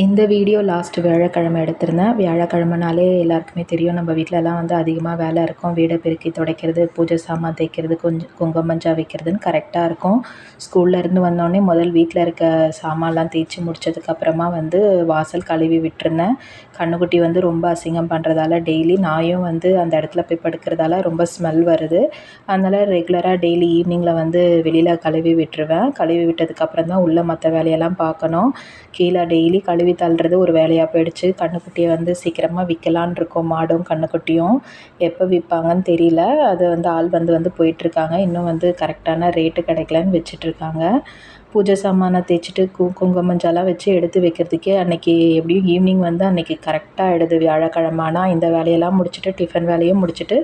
இந்த video last வியாழக்கிழமை எடுத்திருந்தேன். வியாழக்கிழமைனாலே எல்லாருக்குமே தெரியும். நம்ம வீட்டிலலாம் வந்து அதிகமாக வேலை இருக்கும். வீடை பெருக்கி துடைக்கிறது பூஜை சாமான் தைக்கிறது கொஞ்சம் குங்குமம் வைக்கிறதுன்னு கரெக்டாக இருக்கும். ஸ்கூல்ல இருந்து வந்தோடனே முதல் வீட்டில் இருக்க சாமான்லாம் தேய்ச்சி முடிச்சதுக்கப்புறமா வந்து வாசல் கழுவி விட்டுருந்தேன். கண்ணுக்குட்டி வந்து ரொம்ப அசிங்கம் பண்ணுறதால டெய்லி நாயும் வந்து அந்த இடத்துல போய் படுக்கிறதால ரொம்ப ஸ்மெல் வருது. அதனால் ரெகுலராக டெய்லி ஈவினிங்கில் வந்து வெளியில் கழுவி விட்டுருவேன். கழுவி விட்டதுக்கப்புறம் தான் உள்ளே மற்ற வேலையெல்லாம் பார்க்கணும். கீழே டெய்லி கழுவி தள்ளுறது ஒரு வேலையாக போயிடுச்சு. கன்றுக்குட்டியை வந்து சீக்கிரமாக விற்கலான்னு இருக்கோம். மாடும் கன்றுக்குட்டியும் எப்போ விற்பாங்கன்னு தெரியல. அது வந்து ஆள் வந்து வந்து போயிட்டுருக்காங்க இன்னும் வந்து கரெக்டான ரேட்டு கிடைக்கலன்னு வச்சிட்ருக்காங்க பூஜை சாமானை தேய்ச்சிட்டு கு குங்குமம் மஞ்சள்லாம் வச்சு எடுத்து வைக்கிறதுக்கே அன்றைக்கி எப்படியும் ஈவினிங் வந்து அன்றைக்கி கரெக்டாக ஆகிடுது வியாழக்கிழம ஆனால் இந்த வேலையெல்லாம் முடிச்சுட்டு டிஃபன் வேலையும் முடிச்சுட்டு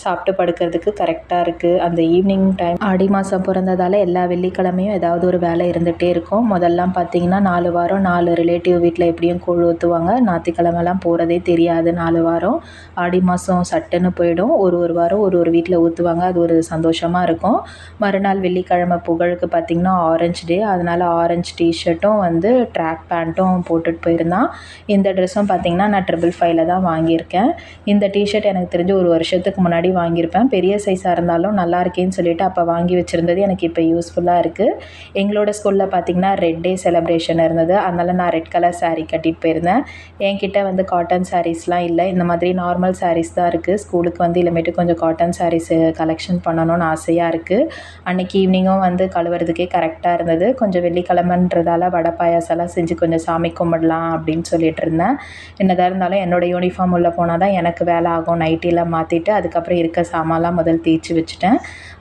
சாப்பிட்டு படுக்கிறதுக்கு கரெக்டாக இருக்குது அந்த ஈவினிங் டைம் ஆடி மாதம் பிறந்ததால் எல்லா வெள்ளிக்கிழமையும் ஏதாவது ஒரு வேலை இருந்துகிட்டே இருக்கும். முதல்லாம் பார்த்திங்கன்னா நாலு வாரம் நாலு ரிலேட்டிவ் வீட்டில் எப்படியும் கூழ் ஊற்றுவாங்க ஞாயிற்றுக்கிழமெல்லாம் போகிறதே தெரியாது நாலு வாரம். ஆடி மாதம் சட்டுன்னு போயிடும். ஒரு ஒரு வாரம் ஒரு ஒரு வீட்டில் ஊற்றுவாங்க அது ஒரு சந்தோஷமாக இருக்கும். மறுநாள் வெள்ளிக்கிழமை புகழுக்கு பார்த்திங்கன்னா ஆரஞ்சு டே அதனால் ஆரஞ்சு டிஷர்ட்டும் வந்து ட்ராக் பேண்ட்டும் போட்டுட்டு போயிருந்தான். இந்த ட்ரெஸ்ஸும் பார்த்திங்கன்னா நான் ட்ரிபிள் ஃபைவ்ல தான் வாங்கியிருக்கேன். இந்த டிஷர்ட் எனக்கு தெரிஞ்சு ஒரு வருஷத்துக்கு முன்னாடி வாங்கியிருப்பேன். பெரிய சைஸாக இருந்தாலும் நல்லா இருக்கேன்னு சொல்லிட்டு அப்போ வாங்கி வச்சுருந்தது எனக்கு இப்போ யூஸ்ஃபுல்லாக இருக்குது எங்களோட ஸ்கூலில் பார்த்திங்கன்னா ரெட் டே செலப்ரேஷன் இருந்தது. அதனால் நான் ரெட் கலர் சாரீ கட்டிட்டு போயிருந்தேன். என்கிட்ட வந்து காட்டன் சாரீஸ்லாம் இல்லை. இந்த மாதிரி நார்மல் சாரீஸ் தான் இருக்குது ஸ்கூலுக்கு வந்து இனிமேட்டு கொஞ்சம் காட்டன் சாரீஸு கலெக்ஷன் பண்ணணும்னு ஆசையாக இருக்குது அன்றைக்கி ஈவினிங்கும் வந்து கழுவுறதுக்கே கரெக்டாக இருந்தது. இருந்தது கொஞ்சம் வெள்ளிக்கிழமைன்றதால வடை பாயாசம்லாம் செஞ்சு கொஞ்சம் சாமி கும்பிடலாம் அப்படின்னு சொல்லிட்டு இருந்தேன். என்னதாக இருந்தாலும் என்னோடய யூனிஃபார்ம் உள்ளே போனால் தான் எனக்கு வேலை ஆகும். நைட்டிலாம் மாற்றிட்டு அதுக்கப்புறம் இருக்க சாமான்லாம் முதல் தேய்ச்சி வச்சுட்டேன்.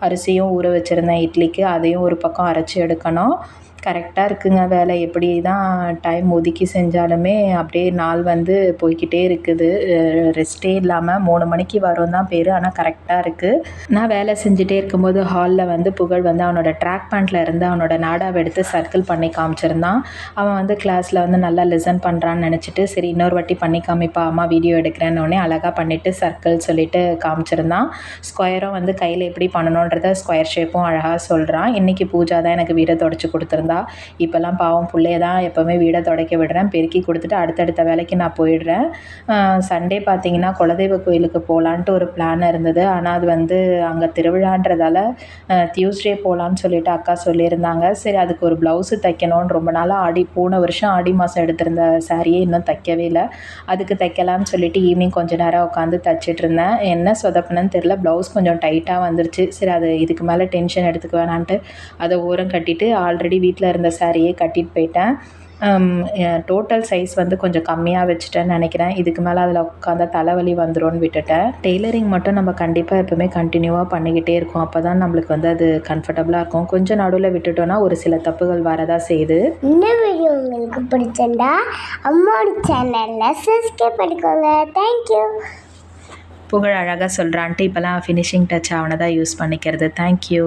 அரிசியும் ஊற வச்சுருந்தேன் இட்லிக்கு. அதையும் ஒரு பக்கம் அரைச்சி எடுக்கணும். கரெக்டாக இருக்குங்க வேலை. எப்படி தான் டைம் ஒதுக்கி செஞ்சாலுமே அப்படியே நாள் வந்து போய்க்கிட்டே இருக்குது. ரெஸ்ட்டே இல்லாமல் மூணு மணிக்கு வரும் தான் பேர். ஆனால் கரெக்டாக இருக்குது நான் வேலை செஞ்சுட்டே இருக்கும்போது ஹாலில் வந்து புகழ் வந்து அவனோட ட்ராக் பேண்ட்டில் இருந்து அவனோட நாடாவை எடுத்து சர்க்கிள் பண்ணி காமிச்சிருந்தான். அவன் வந்து கிளாஸில் வந்து நல்லா லெசன் பண்ணுறான்னு நினச்சிட்டு சரி இன்னொரு வாட்டி பண்ணி காமிப்பா அம்மா வீடியோ எடுக்கிறேன்னொடனே அழகாக பண்ணிவிட்டு சர்க்கிள் சொல்லிட்டு காமிச்சிருந்தான். ஸ்கொயரும் வந்து கையில் எப்படி பண்ணணுன்றத ஸ்கொயர் ஷேப்பும் அழகாக சொல்கிறான் இன்றைக்கி பூஜா தான் எனக்கு வீடை தொடச்சி கொடுத்துருந்தா. இருந்தா இப்போல்லாம் பாவம் பிள்ளைய தான் எப்போவுமே வீடை துடைக்க விடுறேன். பெருக்கி கொடுத்துட்டு அடுத்தடுத்த வேலைக்கு நான் போயிடுறேன். சண்டே பார்த்தீங்கன்னா குலதெய்வ கோயிலுக்கு போகலான்ட்டு ஒரு பிளான் இருந்தது. ஆனால் அது வந்து அங்கே திருவிழான்றதால டியூஸ்டே போகலான்னு சொல்லிட்டு அக்கா சொல்லியிருந்தாங்க. சரி அதுக்கு ஒரு ப்ளவுஸு தைக்கணும்னு ரொம்ப நாளாக ஆடி போன வருஷம் ஆடி மாதம் எடுத்திருந்த சாரியே இன்னும் தைக்கவே இல்லை. அதுக்கு தைக்கலாம்னு சொல்லிட்டு ஈவினிங் கொஞ்ச நேரம் உட்காந்து தைச்சிட்டு இருந்தேன். என்ன சொதப்புனன்னு தெரில ப்ளவுஸ் கொஞ்சம் டைட்டாக வந்துருச்சு. சரி அது இதுக்கு மேலே டென்ஷன் எடுத்துக்க வேணான்ட்டு அதை ஓரம் கட்டிட்டு ஆல்ரெடி வீட்டில் இருந்த சாரியே கட்டிட்டு போயிட்டேன். டோட்டல் சைஸ் வந்து கொஞ்சம் கம்மியாக வச்சுட்டேன்னு நினைக்கிறேன். இதுக்கு மேலே அதில் உட்காந்தா தலைவலி வந்துடும்னு விட்டுட்டேன். டெய்லரிங் மட்டும் நம்ம கண்டிப்பாக எப்போவுமே கண்டினியூவாக பண்ணிக்கிட்டே இருக்கோம். அப்போ தான் நம்மளுக்கு வந்து அது கம்ஃபர்டபுளாக இருக்கும். கொஞ்சம் நடுவில் விட்டுட்டோன்னா ஒரு சில தப்புகள் வரதான் செய்யுது. இந்த வீடியோ உங்களுக்கு பிடிச்சிருந்தா அம்மாவோட சேனலில் சப்ஸ்கிரைப் பண்ணிக்கோங்க. தேங்க்யூ புகழ் அழகாக சொல்கிறான்ட்டு இப்போலாம் ஃபினிஷிங் டச் அவனை தான் யூஸ் பண்ணிக்கிறது தேங்க்யூ